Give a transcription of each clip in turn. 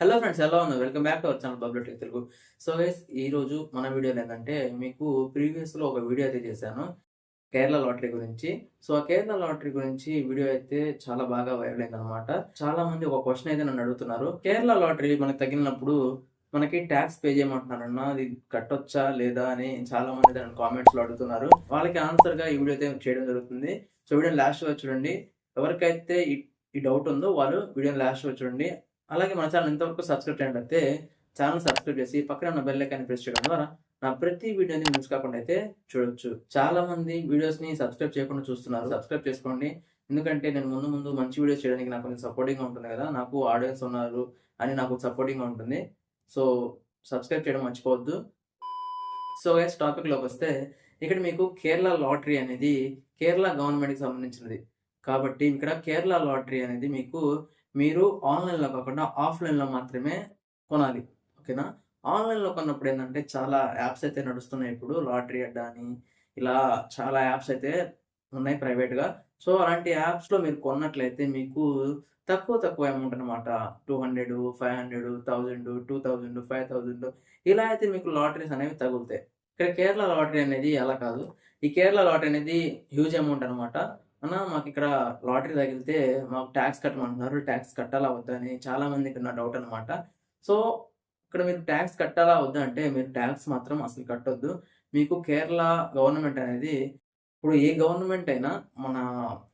Hello friends ఎలా ఉన్నారు? Welcome back to our channel Bablu tech Telugu so guys ఈ రోజు మన వీడియోలో ఏంటంటే మీకు ప్రీవియస్లో ఒక వీడియో అయితే చేశాను కేరళ లాటరీ గురించి. సో ఆ కేరళ లాటరీ గురించి వీడియో అయితే చాలా బాగా వైరల్ అయింది అనమాట చాలా మంది ఒక క్వశ్చన్ అయితే నన్ను అడుగుతున్నారు. కేరళ లాటరీ మనకి తగిలినప్పుడు మనకి ట్యాక్స్ పే చేయమంటున్నారన్నా అది కట్టొచ్చా లేదా అని చాలా మంది నన్ను కామెంట్స్లో అడుగుతున్నారు. వాళ్ళకి ఆన్సర్గా ఈ వీడియో అయితే చేయడం జరుగుతుంది. సో వీడియో లాస్ట్ వరకు చూడండి. ఎవరికైతే ఈ డౌట్ ఉందో వాళ్ళు వీడియోని లాస్ట్ వరకు చూడండి. అలాగే మన ఛానల్ ఇంతవరకు సబ్స్క్రైబ్ చేయండి ఛానల్ సబ్స్క్రైబ్ చేసి పక్కన ఉన్న బెల్ ఐకాన్ ప్రెస్ చేయడం ద్వారా నా ప్రతి వీడియోని మిస్ కాకుండా అయితే చూడొచ్చు. చాలా మంది వీడియోస్ని సబ్స్క్రైబ్ చేయకుండా చూస్తున్నారు. సబ్స్క్రైబ్ చేసుకోండి. ఎందుకంటే నేను ముందు ముందు మంచి వీడియోస్ చేయడానికి నాకు కొంచెం సపోర్టింగ్గా ఉంటుంది కదా. నాకు ఆడియన్స్ ఉన్నారు అని నాకు సపోర్టింగ్గా ఉంటుంది. సో సబ్స్క్రైబ్ చేయడం మర్చిపోవద్దు. సో ఎస్ టాపిక్లోకి వస్తే ఇక్కడ మీకు కేరళ లాటరీ అనేది కేరళ గవర్నమెంట్కి సంబంధించినది. కాబట్టి ఇక్కడ కేరళ లాటరీ అనేది మీకు మీరు ఆన్లైన్లో కాకుండా ఆఫ్లైన్లో మాత్రమే కొనాలి. ఓకేనా? ఆన్లైన్లో కొన్నప్పుడు ఏంటంటే చాలా యాప్స్ అయితే నడుస్తున్నాయి ఇప్పుడు. లాటరీ అడ్డా అని ఇలా చాలా యాప్స్ అయితే ఉన్నాయి ప్రైవేట్గా. సో అలాంటి యాప్స్లో మీరు కొన్నట్లయితే మీకు తక్కువ తక్కువ అమౌంట్ అనమాట two hundred five hundred thousand two thousand five thousand ఇలా అయితే మీకు లాటరీస్ అనేవి తగులుతాయి. ఇక్కడ కేరళ లాటరీ అనేది అలా కాదు. ఈ కేరళ లాటరీ అనేది హ్యూజ్ అమౌంట్ అనమాట అన్న మాకు ఇక్కడ లాటరీ తగిలితే మాకు ట్యాక్స్ కట్టమంటున్నారు ట్యాక్స్ కట్టాలా వద్దా అని చాలా మందికి నా డౌట్ అనమాట సో ఇక్కడ మీరు ట్యాక్స్ కట్టాలా వద్దా అంటే మీరు ట్యాక్స్ మాత్రం అసలు కట్టొద్దు. మీకు కేరళ గవర్నమెంట్ అనేది ఇప్పుడు ఏ గవర్నమెంట్ అయినా మన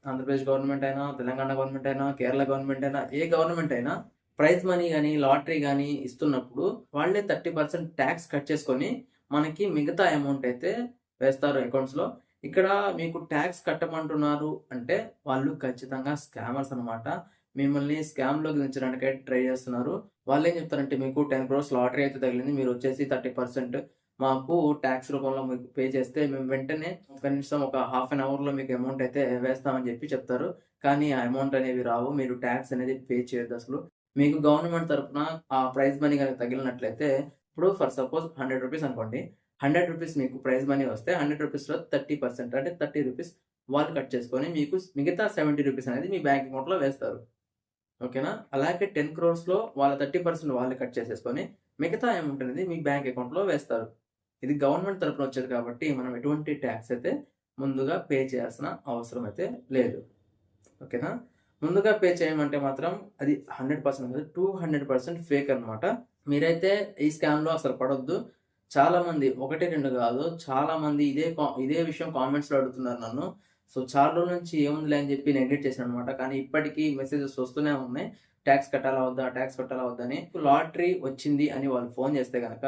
ఆంధ్రప్రదేశ్ గవర్నమెంట్ అయినా తెలంగాణ గవర్నమెంట్ అయినా కేరళ గవర్నమెంట్ అయినా ఏ గవర్నమెంట్ అయినా ప్రైజ్ మనీ కానీ లాటరీ కానీ ఇస్తున్నప్పుడు వాళ్ళే థర్టీ పర్సెంట్ ట్యాక్స్ కట్ చేసుకొని మనకి మిగతా అమౌంట్ అయితే వేస్తారు అకౌంట్స్లో. ఇక్కడ మీకు ట్యాక్స్ కట్టమంటున్నారు అంటే వాళ్ళు ఖచ్చితంగా స్కామర్స్ అనమాట మిమ్మల్ని స్కామ్లో దించడానికి ట్రై చేస్తున్నారు. వాళ్ళు ఏం చెప్తారంటే మీకు టెన్ క్రోర్స్ లాటరీ అయితే తగిలింది మీరు వచ్చేసి థర్టీ పర్సెంట్ మాకు ట్యాక్స్ రూపంలో మీకు పే చేస్తే మేము వెంటనే కనీసం ఒక హాఫ్ అన్ అవర్లో మీకు అమౌంట్ అయితే వేస్తామని చెప్పి చెప్తారు. కానీ ఆ అమౌంట్ అనేవి రావు మీరు ట్యాక్స్ అనేది పే చేయొద్దు అసలు. మీకు గవర్నమెంట్ తరఫున ఆ ప్రైజ్ మనీ కనుక తగిలినట్లయితే ఇప్పుడు ఫర్ సపోజ్ హండ్రెడ్ రూపీస్ అనుకోండి హండ్రెడ్ రూపీస్ మీకు ప్రైజ్ మనీ వస్తే హండ్రెడ్ రూపీస్లో థర్టీ పర్సెంట్ అంటే థర్టీ రూపీస్ వాళ్ళు కట్ చేసుకొని మీకు మిగతా సెవెంటీ రూపీస్ అనేది మీ బ్యాంక్ అకౌంట్లో వేస్తారు. ఓకేనా? అలాగే టెన్ క్రోర్స్లో వాళ్ళ థర్టీ పర్సెంట్ వాళ్ళు కట్ చేసేసుకొని మిగతా అమౌంట్ అనేది మీ బ్యాంక్ అకౌంట్లో వేస్తారు. ఇది గవర్నమెంట్ తరఫున వచ్చేది కాబట్టి మనం ఎటువంటి ట్యాక్స్ అయితే ముందుగా పే చేయాల్సిన అవసరం అయితే లేదు. ఓకేనా? ముందుగా పే చేయమంటే మాత్రం అది hundred percent two hundred percent fake అనమాట మీరైతే ఈ స్కామ్లో అసలు పడొద్దు. చాలా మంది రెండు కాదు చాలా మంది ఇదే ఇదే విషయం కామెంట్స్లో అడుగుతున్నారు నన్ను. సో చాలా రోజుల నుంచి ఏముందిలే అని చెప్పి నెగ్లెక్ట్ చేశాను అనమాట కానీ ఇప్పటికీ మెసేజెస్ వస్తూనే ఉన్నాయి. ట్యాక్స్ కట్టాలా వద్దా ట్యాక్స్ కట్టాలా వద్దా అని. లాటరీ వచ్చింది అని వాళ్ళు ఫోన్ చేస్తే కనుక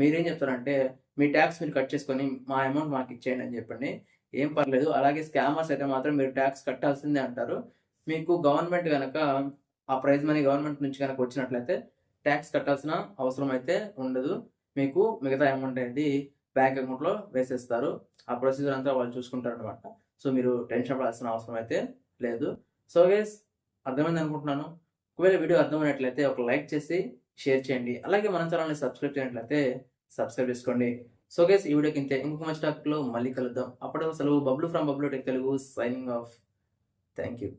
మీరేం చెప్తారంటే మీ ట్యాక్స్ మీరు కట్ చేసుకొని మా అమౌంట్ మాకు ఇచ్చేయండి అని చెప్పండి. ఏం పర్లేదు. అలాగే స్కామర్స్ అయితే మాత్రం మీరు ట్యాక్స్ కట్టాల్సిందే అంటారు. మీకు గవర్నమెంట్ కనుక ఆ ప్రైజ్ మనీ గవర్నమెంట్ నుంచి కనుక వచ్చినట్లయితే ట్యాక్స్ కట్టాల్సిన అవసరం అయితే ఉండదు. మీకు మిగతా అమౌంట్ అనేది బ్యాంక్ అకౌంట్లో వేసేస్తారు. ఆ ప్రొసీజర్ అంతా వాళ్ళు చూసుకుంటారు అనమాట సో మీరు టెన్షన్ పడాల్సిన అవసరం అయితే లేదు. సో గేస్ అర్థమైంది అనుకుంటున్నాను. ఒకవేళ వీడియో అర్థమైనట్లయితే ఒక లైక్ చేసి షేర్ చేయండి. అలాగే మన ఛానల్ని సబ్స్క్రైబ్ చేయనట్లయితే సబ్స్క్రైబ్ చేసుకోండి. సో గేస్ ఈ వీడియోకి ఇంతే. ఇంకొక మంచి టాక్లో మళ్ళీ కలుద్దాం. అప్పటి అసలు Bablu from Bablu tech Telugu signing off thank you